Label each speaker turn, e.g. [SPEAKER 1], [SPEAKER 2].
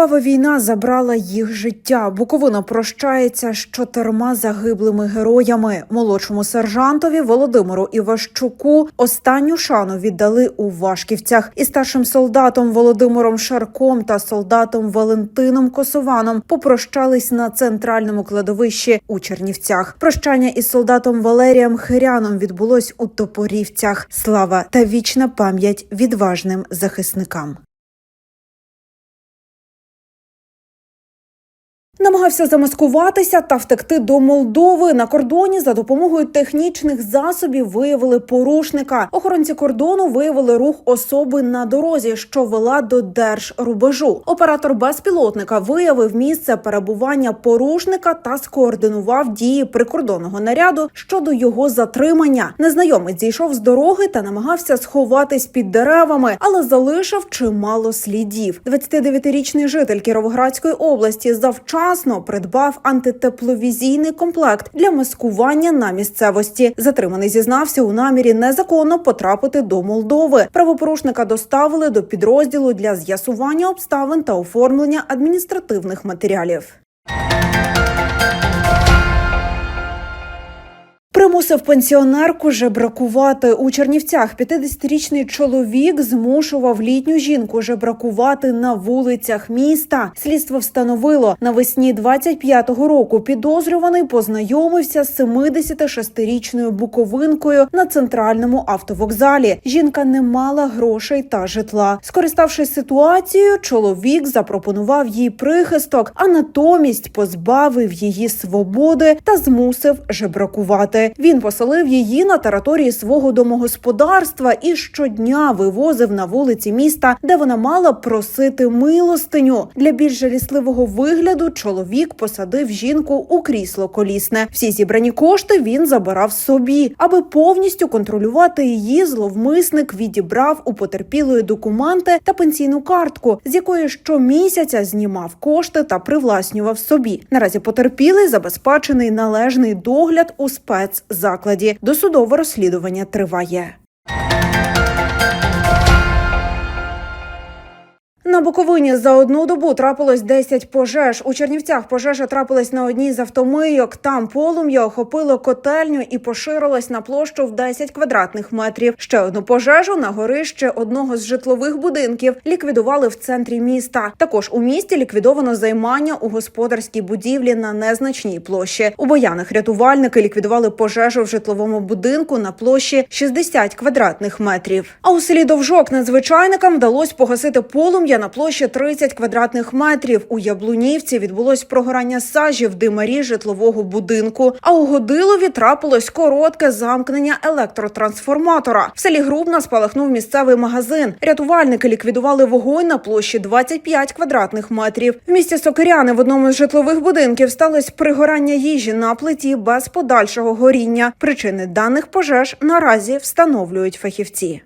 [SPEAKER 1] Кривава війна забрала їх життя. Буковина прощається з чотирма загиблими героями. Молодшому сержантові Володимиру Іващуку останню шану віддали у Вашківцях. І старшим солдатом Володимиром Шарком та солдатом Валентином Косованом попрощались на центральному кладовищі у Чернівцях. Прощання із солдатом Валерієм Хиряном відбулось у Топорівцях. Слава та вічна пам'ять відважним захисникам. Намагався замаскуватися та втекти до Молдови. На кордоні за допомогою технічних засобів виявили порушника. Охоронці кордону виявили рух особи на дорозі, що вела до держрубежу. Оператор безпілотника виявив місце перебування порушника та скоординував дії прикордонного наряду щодо його затримання. Незнайомець зійшов з дороги та намагався сховатись під деревами, але залишив чимало слідів. 29-річний житель Кіровоградської області завчасно придбав антитепловізійний комплект для маскування на місцевості. Затриманий зізнався у намірі незаконно потрапити до Молдови. Правопорушника доставили до підрозділу для з'ясування обставин та оформлення адміністративних матеріалів. Примусив пенсіонерку жебракувати у Чернівцях. 50-річний чоловік змушував літню жінку жебракувати на вулицях міста. Слідство встановило навесні 25-го року. Підозрюваний познайомився з 76-річною буковинкою на центральному автовокзалі. Жінка не мала грошей та житла. Скориставшись ситуацією, чоловік запропонував їй прихисток, а натомість позбавив її свободи та змусив жебракувати. Він поселив її на території свого домогосподарства і щодня вивозив на вулиці міста, де вона мала просити милостиню. Для більш жалісливого вигляду чоловік посадив жінку у крісло колісне. Всі зібрані кошти він забирав собі, аби повністю контролювати її. Зловмисник відібрав у потерпілої документи та пенсійну картку, з якої щомісяця знімав кошти та привласнював собі. Наразі потерпілий забезпечений належний догляд у спецзакладі. Досудове розслідування триває. На Буковині за одну добу трапилось 10 пожеж. У Чернівцях пожежа трапилась на одній з автомийок. Там полум'я охопило котельню і поширилось на площу в 10 квадратних метрів. Ще одну пожежу на горище одного з житлових будинків ліквідували в центрі міста. Також у місті ліквідовано займання у господарській будівлі на незначній площі. У боянах рятувальники ліквідували пожежу в житловому будинку на площі 60 квадратних метрів. А у селі Довжок надзвичайникам вдалося погасити полум'я на площі 30 квадратних метрів. У Яблунівці відбулось прогорання сажі в димарі житлового будинку. А у Годилові трапилось коротке замкнення електротрансформатора. В селі Грубна спалахнув місцевий магазин. Рятувальники ліквідували вогонь на площі 25 квадратних метрів. В місті Сокиряни в одному з житлових будинків сталося пригорання їжі на плиті без подальшого горіння. Причини даних пожеж наразі встановлюють фахівці.